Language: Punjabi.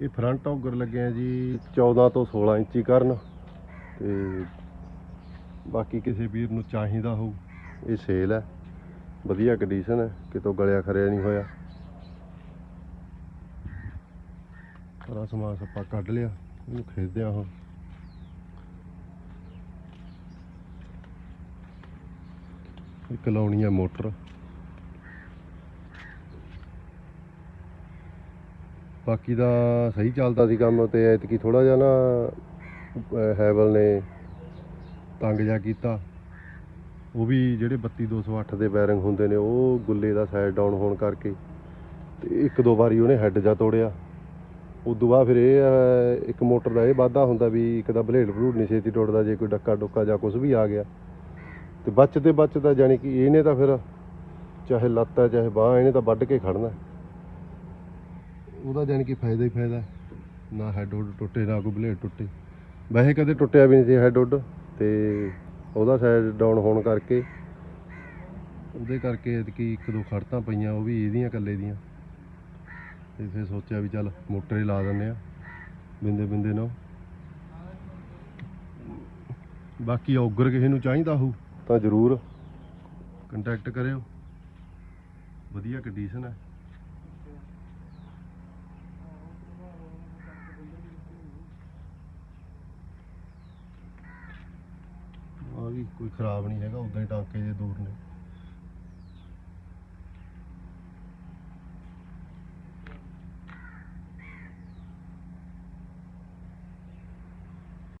ਇਹ ਫਰੰਟ ਔਗਰ ਲੱਗਿਆ ਜੀ 14 ਤੋਂ 16 ਇੰਚੀ ਕਰਨ ਤੇ ਬਾਕੀ ਕਿਸੇ ਵੀਰ ਨੂੰ ਚਾਹੀਦਾ ਹੋਊ, ਇਹ ਸੇਲ ਹੈ। ਵਧੀਆ ਕੰਡੀਸ਼ਨ ਹੈ, ਕਿਤੋਂ ਗਲਿਆ ਖਰਿਆ ਨਹੀਂ ਹੋਇਆ। ਸਾਰਾ ਸਮਾਨ ਸੱਪਾ ਕੱਢ ਲਿਆ, ਇਹਨੂੰ ਖੇਡਦੇ ਹੁਣ। ਇੱਕ ਲਾਉਣੀ ਹੈ ਮੋਟਰ। ਬਾਕੀ ਦਾ ਸਹੀ ਚੱਲਦਾ ਸੀ ਕੰਮ ਤੇ ਐਤਕੀ ਥੋੜਾ ਜਿਹਾ ਨਾ ਹੈਵਲ ਨੇ ਤੰਗ ਜਾ ਕੀਤਾ। ਉਹ ਵੀ ਜਿਹੜੇ 32208 ਦੇ ਬੈਰਿੰਗ ਹੁੰਦੇ ਨੇ ਉਹ ਗੁੱਲੇ ਦਾ ਸਾਈਡ ਡਾਊਨ ਹੋਣ ਕਰਕੇ ਤੇ ਇੱਕ ਦੋ ਵਾਰੀ ਉਹਨੇ ਹੈੱਡ ਜਾ ਤੋੜਿਆ। ਉਦੋਂ ਬਾਅਦ ਫਿਰ ਇਹ ਆ, ਇੱਕ ਮੋਟਰ ਦਾ ਇਹ ਵਾਧਾ ਹੁੰਦਾ ਵੀ ਇੱਕ ਦਾ ਬਲੇਡ ਬਲੂਡ ਨਹੀਂ ਛੇਤੀ ਟੁੱਟਦਾ ਜੇ ਕੋਈ ਡੱਕਾ ਡੁੱਕਾ ਜਾਂ ਕੁਝ ਵੀ ਆ ਗਿਆ। ਤੇ ਬਚਦੇ ਬਚਦਾ ਜਾਨੀ ਕਿ ਇਹਨੇ ਤਾਂ ਫਿਰ ਚਾਹੇ ਲੱਤ ਹੈ ਚਾਹੇ ਬਾਹ ਇਹਨੇ ਤਾਂ ਵੱਢ ਕੇ ਖੜਨਾ ਉਹਦਾ ਜਾਨੀ ਕਿ ਫਾਇਦਾ ਹੀ ਫਾਇਦਾ ਨਾ ਹੈਡ ਉੱਡ ਟੁੱਟੇ, ਨਾ ਕੋਈ ਬਲੇਡ ਟੁੱਟੇ। ਵੈਸੇ ਕਦੇ ਟੁੱਟਿਆ ਵੀ ਨਹੀਂ ਸੀ ਹੈਡ ਉੱਡ ਤੇ ਉਹਦਾ ਸਾਈਡ ਡਾਊਨ ਹੋਣ ਕਰਕੇ ਉਹਦੇ ਕਰਕੇ ਐਤਕੀ ਇੱਕ ਦੋ ਖੜਤਾਂ ਪਈਆਂ, ਉਹ ਵੀ ਇਹਦੀਆਂ ਇਕੱਲੇ ਦੀਆਂ। ਤੇ ਫਿਰ ਸੋਚਿਆ ਵੀ ਚੱਲ ਮੋਟਰ ਹੀ ਲਾ ਦਿੰਨੇ ਆ ਬਿੰਦੇ ਬਿੰਦੇ ਨਾਲ। ਬਾਕੀ ਔਗਰ ਕਿਸੇ ਨੂੰ ਚਾਹੀਦਾ ਹੋਊ ਤਾਂ ਜ਼ਰੂਰ ਕੰਟੈਕਟ ਕਰਿਓ। ਵਧੀਆ ਕੰਡੀਸ਼ਨ ਹੈ ਆ ਵੀ ਕੋਈ ਖਰਾਬ ਨਹੀਂ ਹੈਗਾ ਉਦਾਂ ਹੀ ਟਾਂਕੇ ਜੇ ਦੂਰ ਨੇ।